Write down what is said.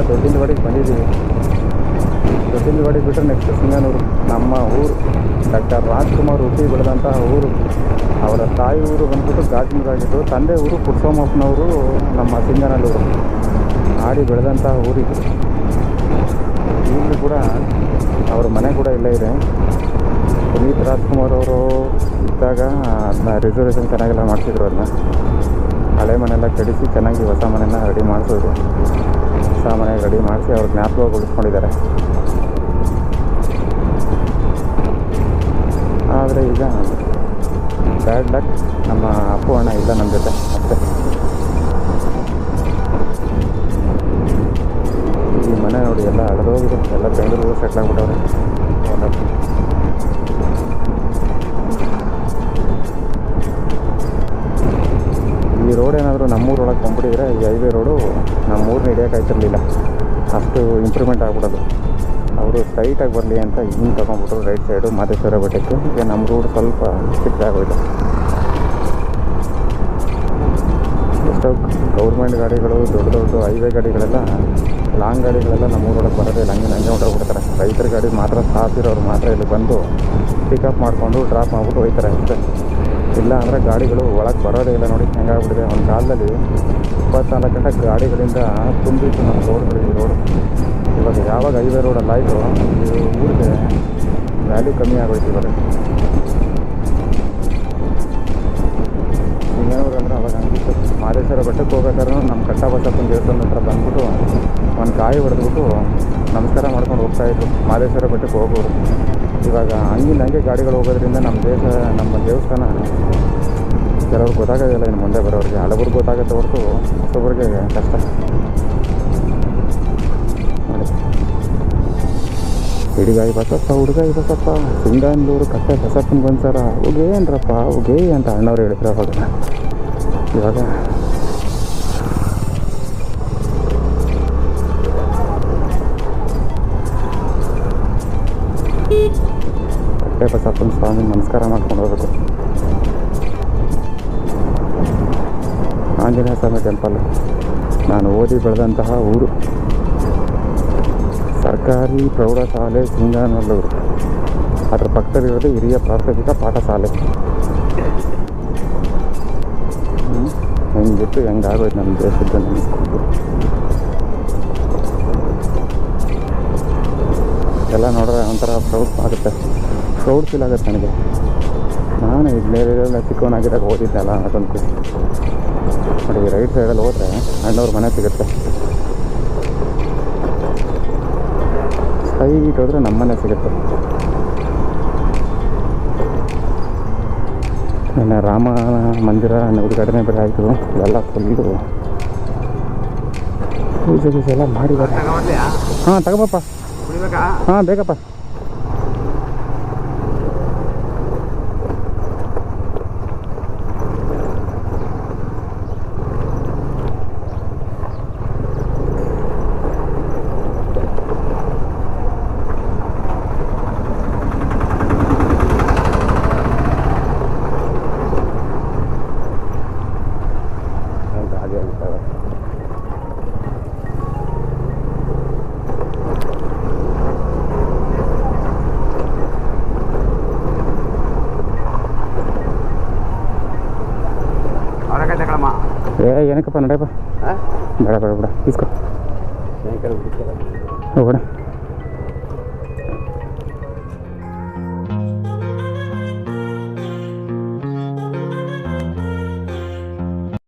ಈಗ ದೊಡ್ಡಿನ ಗಾಡಿಗೆ ಬಂದಿದ್ದೀವಿ. ದೊಡ್ಡಿನ ಗಾಡಿಗೆ ಬಿಟ್ಟರೆ ನೆಕ್ಸ್ಟ್ ಸಿಂಗನೂರು ನಮ್ಮ ಊರು, ಡಾಕ್ಟರ್ ರಾಜ್ಕುಮಾರ್ ಹುಟ್ಟಿ ಬೆಳೆದಂತಹ ಊರು. ಅವರ ತಾಯಿ ಊರು ಬಂದ್ಬಿಟ್ಟು ಗಾಜಿನಗಾಗಿದ್ದು, ತಂದೆ ಊರು ಪುರುಷೋಮಪ್ಪನವರು ನಮ್ಮ ಸಿಂಗನಲ್ಲೂರು ಆಡಿ ಬೆಳೆದಂತಹ ಊರಿಗೆ ಈಗಲೂ ಕೂಡ ಅವ್ರ ಮನೆ ಕೂಡ ಇಲ್ಲ ಇದೆ. ಪುನೀತ್ ರಾಜ್ಕುಮಾರ್ ಅವರು ಇದ್ದಾಗ, ಅದನ್ನ ರಿಸರ್ವೇಷನ್ ಚೆನ್ನಾಗೆಲ್ಲ ಮಾಡ್ತಿದ್ರು ಅದನ್ನ. ಹಳೆ ಮನೆಲ್ಲ ಕಡಿಸಿ ಚೆನ್ನಾಗಿ ಹೊಸ ಮನೆಯನ್ನು ರೆಡಿ ಮಾಡಿಸೋದು ಹೊಸ ಮನೆ ರೆಡಿ ಮಾಡಿಸಿ ಅವ್ರ ಜ್ಞಾಪಕವಾಗಿ ಉಳಿಸ್ಕೊಂಡಿದ್ದಾರೆ. ಆದರೆ ಈಗ ಬ್ಯಾಡ್ ಲಕ್ ನಮ್ಮ ಅಪ್ಪು ಅಣ್ಣ ಇಲ್ಲ ನಮ್ಮ ಜೊತೆ. ಅಷ್ಟೇ. ಈ ಮನೆ ನೋಡಿ ಎಲ್ಲ ಅಳದೋಗಿದೆ. ಎಲ್ಲ ಬೆಂಗಳೂರು ಸೆಟ್ಲ್ ಹಿಡಿಯೋಕ್ಕಾಯ್ತಿರ್ಲಿಲ್ಲ ಅಷ್ಟು ಇಂಪ್ರೂವ್ಮೆಂಟ್ ಆಗ್ಬಿಡೋದು. ಅವರು ಸ್ಟ್ರೈಟಾಗಿ ಬರಲಿ ಅಂತ ಹಿಂಗೆ ತೊಗೊಂಡ್ಬಿಟ್ರು ರೈಟ್ ಸೈಡು ಮಾದೇಶ್ವರ ಬೆಟ್ಟಕ್ಕೆ ಈಗ ನಮ್ಮ ರೂಡ್ ಸ್ವಲ್ಪ ಚಿಕ್ಕದಾಗೋಯ್ತು ಎಷ್ಟೋ ಗೌರ್ಮೆಂಟ್ ಗಾಡಿಗಳು, ದೊಡ್ಡ ದೊಡ್ಡ ಹೈವೇ ಗಾಡಿಗಳೆಲ್ಲ ಲಾಂಗ್ ಗಾಡಿಗಳೆಲ್ಲ ನಮ್ಮೂರೊಳಗೆ ಬರೋದೇ ಇಲ್ಲ. ಹಂಗೆ ಹಂಗೆ ಹೊರಟ್ಬಿಡ್ತಾರೆ ರೈತರ ಗಾಡಿ ಮಾತ್ರ ಸಾಫ್ ಇರೋರು ಮಾತ್ರ ಇಲ್ಲಿ ಬಂದು ಪಿಕಪ್ ಮಾಡಿಕೊಂಡು ಡ್ರಾಪ್ ಮಾಡ್ಬಿಟ್ಟು ಹೋಗ್ತಾರೆ ಅಷ್ಟೇ. ಇಲ್ಲ ಅಂದರೆ ಗಾಡಿಗಳು ಒಳಗೆ ಬರೋದೇ ಇಲ್ಲ ನೋಡಿ, ಹೆಂಗಾಗ್ಬಿಟ್ಟಿದೆ. ಒಂದು ಕಾಲದಲ್ಲಿ ಇಪ್ಪತ್ನಾಲ್ಕು ಗಂಟೆ ಗಾಡಿಗಳಿಂದ ತುಂಬಿತ್ತು ನಮ್ಮ ರೋಡ್ಗಳು, ಈ ರೋಡು. ಇವಾಗ ಯಾವಾಗ ಹೈವೇ ರೋಡಲ್ಲಿ ಆಯಿತು, ಈ ಊರಿಗೆ ವ್ಯಾಲ್ಯೂ ಕಮ್ಮಿ ಆಗೋಯ್ತು ಇವಾಗ. ಅಂದ್ರೆ ಅವಾಗ ಹಂಗಿತ್ತು. ಮಾದೇಶ್ವರ ಬೆಟ್ಟಕ್ಕೆ ಹೋಗ್ಬೇಕಾದ್ರೂ ನಮ್ಮ ಕಟ್ಟ ಬಸಪ್ಪನ ದೇವಸ್ಥಾನದ ಹತ್ರ ಬಂದ್ಬಿಟ್ಟು ಒಂದು ಕಾಯಿ ಹೊಡೆದ್ಬಿಟ್ಟು ನಮಸ್ಕಾರ ಮಾಡ್ಕೊಂಡು ಹೋಗ್ತಾಯಿದ್ರು ಮಾದೇಶ್ವರ ಬೆಟ್ಟಕ್ಕೆ ಹೋಗೋರು. ಇವಾಗ ಹಂಗಿಂದ ಹಂಗೆ ಗಾಡಿಗಳು ಹೋಗೋದ್ರಿಂದ ನಮ್ಮ ದೇಶ, ನಮ್ಮ ದೇವಸ್ಥಾನ ಕೆಲವ್ರಿಗೆ ಗೊತ್ತಾಗೋದಿಲ್ಲ, ಇನ್ನು ಮುಂದೆ ಬರೋರಿಗೆ ಹಲವ್ರಿಗೆ ಗೊತ್ತಾಗುತ್ತೆ ಹೊರತು ಹೊಸಬ್ರಿಗೆ ಕಷ್ಟ. ಹಿಡಿಗಾಯಿ ಬಸಪ್ಪ, ಹುಡುಗಾಯಿ ಬಸಪ್ಪ. ಸಿಂಗಾಂದೂರು ಕಟ್ಟೆ ಬಸಪ್ಪನ ಬಂದ್ಸಾರ ಹೋಗೇನ್ರಪ್ಪ ಹೋಗೇ ಅಂತ ಅಣ್ಣವ್ರು ಹೇಳಿದ್ರು ಅವಾಗ. ಇವಾಗ ಕಟ್ಟೆ ಬಸಪ್ಪನ ಸ್ವಾಮಿ, ನಮಸ್ಕಾರ ಮಾಡ್ಕೊಂಡು ಹೋಗ್ಬೇಕು. ಆಂಜನೇಯ ಸ್ವಾಮಿ ಟೆಂಪಲ್. ನಾನು ಓದಿ ಬೆಳೆದಂತಹ ಊರು. ಸರ್ಕಾರಿ ಪ್ರೌಢಶಾಲೆ, ಸಿಂಗನಲ್ಲೂರು. ಅದರ ಪಕ್ಕದಲ್ಲಿರೋದು ಹಿರಿಯ ಪ್ರಾಥಮಿಕ ಪಾಠಶಾಲೆ. ಹೆಂಗಿತ್ತು, ಹೆಂಗಾಗೋಯ್ತು ನಮ್ಮ ದೇಶದ ನೆನೆಸ್ಕೊಂಡು ಎಲ್ಲ ನೋಡಿದ್ರೆ ಒಂಥರ ಪ್ರೌಡ್ ಆಗುತ್ತೆ. ಪ್ರೌಡ್ ಫೀಲ್ ಆಗುತ್ತೆ ನನಗೆ. ನಾನು ಇದ್ಮೇಲೆಲ್ಲ ಚಿಕ್ಕವನಾಗಿದ್ದಾಗ ಓದಿದ್ದೆಲ್ಲ ಅದೊಂದು ಖುಷಿ. ನೋಡಿ ರೈಟ್ ಸೈಡಲ್ಲಿ ಹೋದ್ರೆ ಅಣ್ಣವ್ರ ಮನೆ ಸಿಗುತ್ತೆ. ಸ್ಟ್ರೈಟ್ ಹೋದರೆ ನಮ್ಮನೆ ಸಿಗುತ್ತೆ. ಇನ್ನು ರಾಮ ಮಂದಿರ ಉದ್ಘಾಟನೆ ಬೇರೆ ಆಯಿತು ಎಲ್ಲ ಫುಲ್ಲು ಪೂಜೆ ಪೂಜೆ ಎಲ್ಲ ಮಾಡಿದ್ದಾರೆ. ಹಾಂ ತಗೋಬಪ್ಪ. ಹಾಂ ಬೇಕಪ್ಪ. ಏ ಏನಕ್ಕಪ್ಪ ನಡೆಯಪ್ಪ? ಬೇಡ ಬೇಡ ಬೇಡ. ಇಸ್ಕೋ. ಹೋಗೋಣ.